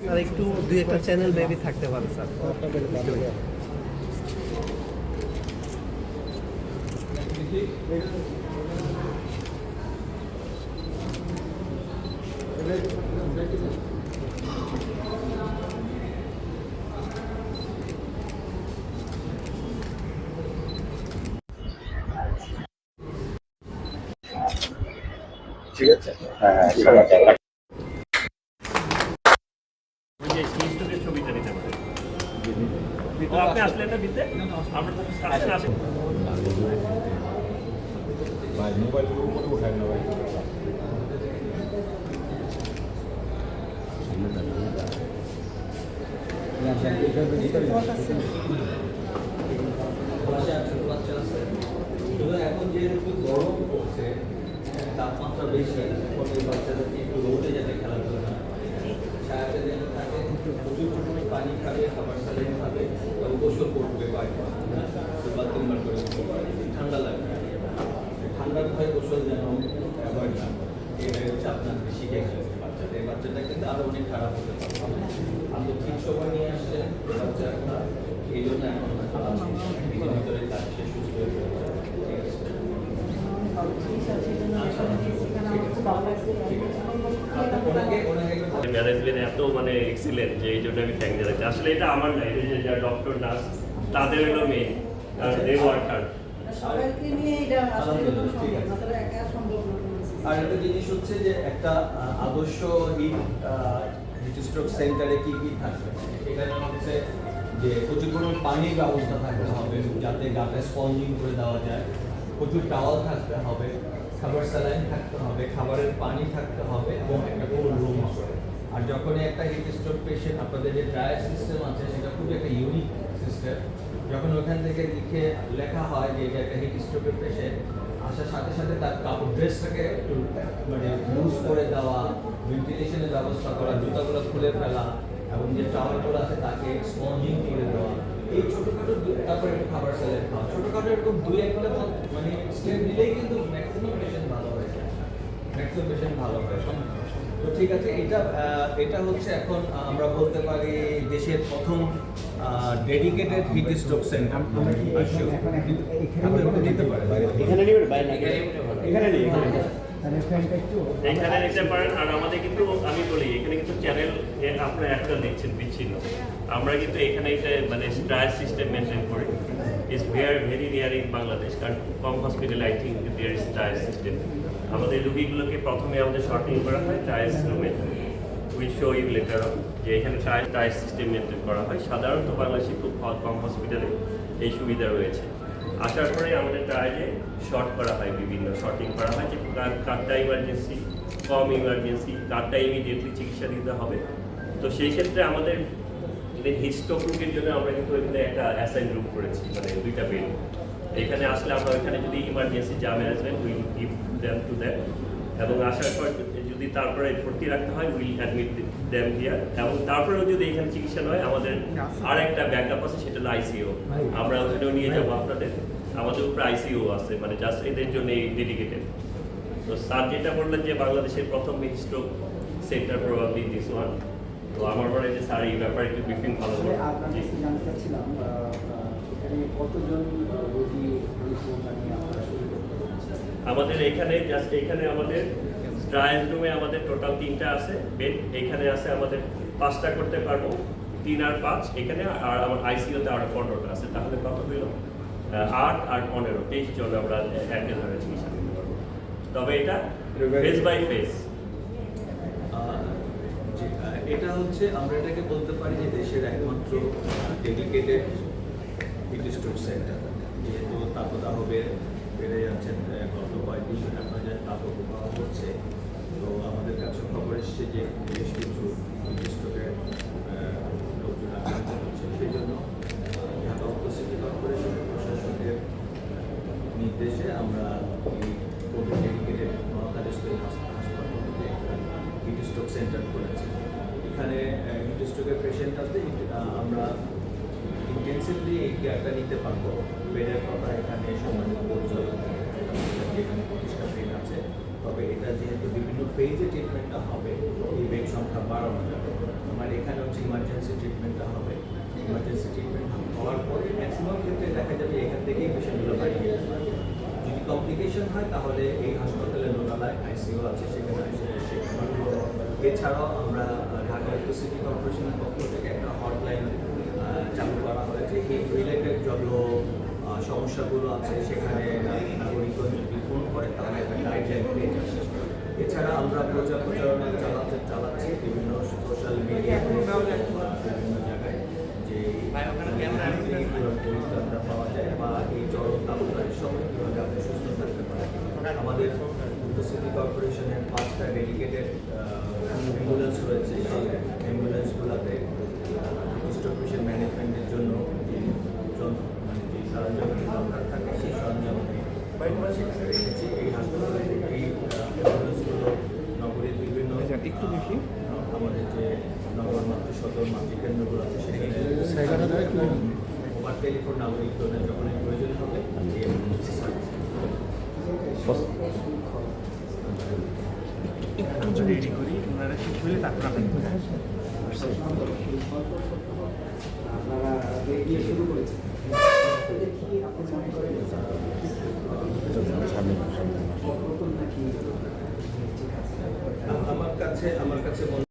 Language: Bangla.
স্যার একটু দুই একটা চ্যানেল মেবি থাকতে পারে স্যার। ঠিক আছে? হ্যাঁ হ্যাঁ ঠিক আছে ওই যে ইনস্টকের ছবিটা নিতে পারেন আপনি আসলে এটা দিতে আমরা তো আসেন আসেন ভাই মোবাইল উপরে উঠায় না ভাই। এখন যেহেতু গরম পড়ছে তাপমাত্রা বেশি বাচ্চাদেরকে একটু রোদে যাতে খেলাধুলা না ছায়াতে যেন থাকে প্রচুর পরিমাণে পানি খাবে খাবার স্যালাইন খাবে। গোসল করবে কয়েকবার দুবার তিনবার করে গোসল। ঠান্ডা লাগবে ঠান্ডার ভয়ে গোসল যেন অ্যাভয়েড না এটাই হচ্ছে আপনার শিখে গেছে বাচ্চাটা এই বাচ্চাটা কিন্তু আরও অনেক খারাপ হতে পারে। আপনি ঠিক সময় নিয়ে আসছেন বাচ্চা আপনার এই জন্য এখন খারাপ ভিতরে সে সুস্থ হয়ে পড়েছে ঠিক আছে? ওনাকে ওনাকে একটু ম্যানেজমেন্ট এত মানে এক্সিলেন্ট যে এই জন্য আমি থ্যাংক জানাচ্ছি। আসলে এটা আমার না এটা যে যারা ডক্টর নার্স তাদের হলো মেন দে ওয়ার্ক হার্ড সবাইকে নিয়ে এটা আসলে ঠিক আছে। একা সম্ভব আর একটা জিনিস হচ্ছে যে একটা আদর্শ হিট হিটস্ট্রোক সেন্টারে কি কি থাকবে? এখানে হচ্ছে যে প্রচুর পরিমাণ পানির ব্যবস্থা থাকতে হবে যাতে গাটা স্পঞ্জিং করে দেওয়া যায়। প্রচুর টাওয়াল থাকতে হবে খাবার স্যালাইন থাকতে হবে খাবারের পানি থাকতে হবে এবং একটা কোল্ড রুম হবে আর যখনই একটা হিট স্ট্রোক পেশেন্ট আপনাদের যে ট্রায়াল সিস্টেম আছে, সেটা খুবই একটা ইউনিক সিস্টেম যখন ওখান থেকে লিখে লেখা হয় যে এটা একটা হিট স্ট্রোকের পেশেন্ট আসার সাথে সাথে তার কাপড় ড্রেসটাকে একটু মানে লুজ করে দেওয়া ভেন্টিলেশনের ব্যবস্থা করা, জুতাগুলো খুলে ফেলা এবং যে টাওয়ালগুলো আছে তাকে স্পঞ্জিং করে দেওয়া। এই ছোটোখাটো তারপরে একটু খাবার স্যালাড খাওয়া। ছোটোখাটো এরকম দুই একটা মানে স্টেপ দিলেই কিন্তু ম্যাক্সিমাম পেশেন্ট ভালো হয়ে যায়। ম্যাক্সিমাম পেশেন্ট ভালো হয়ে তো ঠিক আছে এটা এটা হচ্ছে এখন আমরা বলতে পারি দেশের প্রথম ডেডিকেটেড হিট স্ট্রোক সেন্টার পারে এখানে এখানে এখানে নিতে পারেন। আর আমাদের কিন্তু আমি বলি এখানে কিন্তু চ্যানেল আপনারা একটা দিচ্ছেন বিচ্ছিন্ন। আমরা কিন্তু এখানে এটা মানে সিস্টেম মেনটেন করি। Is very very rare in Bangladesh কারণ কম hospital I think there system আমাদের রুগীগুলোকে প্রথমে আমাদের শর্টিং করা হয় ট্রায়ালস রুমে উইল শো ইউ লেটার যে এখানে ট্রায়াল ট্রায়াল সিস্টেম মেনটেন করা হয়। সাধারণত বাংলাদেশে খুব কম হসপিটালে এই সুবিধা রয়েছে। আসার পরে আমাদের ট্রায়ালে শর্ট করা হয়, বিভিন্ন শর্টিং করা হয় যে কার- কারটা ইমার্জেন্সি কম ইমার্জেন্সি কারটা ইমিডিয়েটলি চিকিৎসা দিতে হবে। তো সেই ক্ষেত্রে আমাদের হিস্টোক রোগের জন্য আমরা কিন্তু এখানে একটা অ্যাসাইন রুম করেছি মানে দুইটা বেড এখানে আসলে আমরা ওইখানে যদি ইমার্জেন্সি যা management will give them to them এবং আসার পর যদি তারপরে ভর্তি রাখতে হয় উইল অ্যাডমিট দেম হিয়ার এবং তারপরেও যদি এখানে চিকিৎসা নয় আমাদের আর একটা ব্যাকআপ আছে সেটা হলো আইসিও আমরা ওখানেও নিয়ে যাব আপনাদের। আমাদের উপরে আইসিও আছে মানে জাস্ট এদের জন্য ডেডিকেটেড তো স্যার যেটা বললেন যে বাংলাদেশের প্রথম stroke centre probably this one তো আমার মনে হয় যে স্যার এই ব্যাপারে একটু ব্রিফিং ভালো করে জানতে চাচ্ছিলাম কতজন আহ, রোগী পরিষেবা নিয়ে আপনারা শুরু করতে আমাদের এখানে জাস্ট এখানে আমাদের ট্রায়াল রুমে আমাদের টোটাল তিনটা আছে। বেড এখানে আছে আমাদের পাঁচটা করতে পারব তিন আর পাঁচ। এখানে আর আমার আইসিইউতে আরও পনেরোটা আছে। তাহলে কত হইল আট আর পনেরো। তেইশ জন আমরা একদিন ধরে চিকিৎসা পারব। তবে এটা ফেস বাই ফেস এটা হচ্ছে আমরা এটাকে বলতে পারি যে দেশের একমাত্র ডেডিকেটেড হিটস্ট্রোক সেন্টার যেহেতু তাপদাহ বেড়ে বেড়ে যাচ্ছে গত কয়েকদিন আপনার যে তাপপ্রবাহ হচ্ছে তো আমাদের কাছে খবর এসেছে যে বেশ কিছু হিটস্ট্রোকের লোকজন আক্রান্ত হচ্ছে। সেই জন্য ঢাকা উত্তর সিটি কর্পোরেশন নির্দেশে আমরা হাসপাতাল থেকে স্ট্রোক সেন্টার এখানে আমরা ইন্টেন্সিভলি এই কেয়ারটা নিতে পারব। বেডের কথা এখানে সম্মানিত ইমার্জেন্সি ট্রিটমেন্টটা হবে ইমার্জেন্সি ট্রিটমেন্ট হওয়ার পরে ম্যাক্সিমাম ক্ষেত্রে দেখা যাবে এখান থেকেই পেশেন্টগুলো বাড়িয়ে যদি কমপ্লিকেশন হয়, তাহলে এই হাসপাতালে লোকালায় আইসিও আছে, সেখানে এছাড়াও আমরা ঢাকা ইলেকট্রিসিটি কর্পোরেশনের পক্ষ থেকে একটা হটলাইন চালু করা হয়েছে। এই রিলেটেড যত সমস্যাগুলো আছে, সেখানে নাগরিকগণ যদি ফোন করে, তাহলে একটা গাইডলাইন পেয়ে যাচ্ছে এছাড়া আমরা প্রচার প্রচারণা চালাতে চালাতে আমাদের সিটি কর্পোরেশনের পাঁচটা ডেডিকেটেড অ্যাম্বুলেন্স রয়েছে অ্যাম্বুলেন্সগুলোতে ডিস্ট্রিবিউশন ম্যানেজমেন্টের জন্য যে মানে যে সরঞ্জামের দরকার থাকে সেই সরঞ্জাম রেখেছি এই হাসপাতালে এই অ্যাম্বুলেন্সগুলো নগরীর বিভিন্ন একটু বেশি আমাদের যে নগর মাতৃ সদর মাতৃকেন্দ্রগুলো আছে সেখানে টেলিফোন নাগরিকদের যখন প্রয়োজন হবে এই ambulance service আপনারা দিয়ে শুরু করেছেন এদের কি আপনি মনে করেন প্রকল্প নাকি ঠিক আছে আমার কাছে আমার কাছে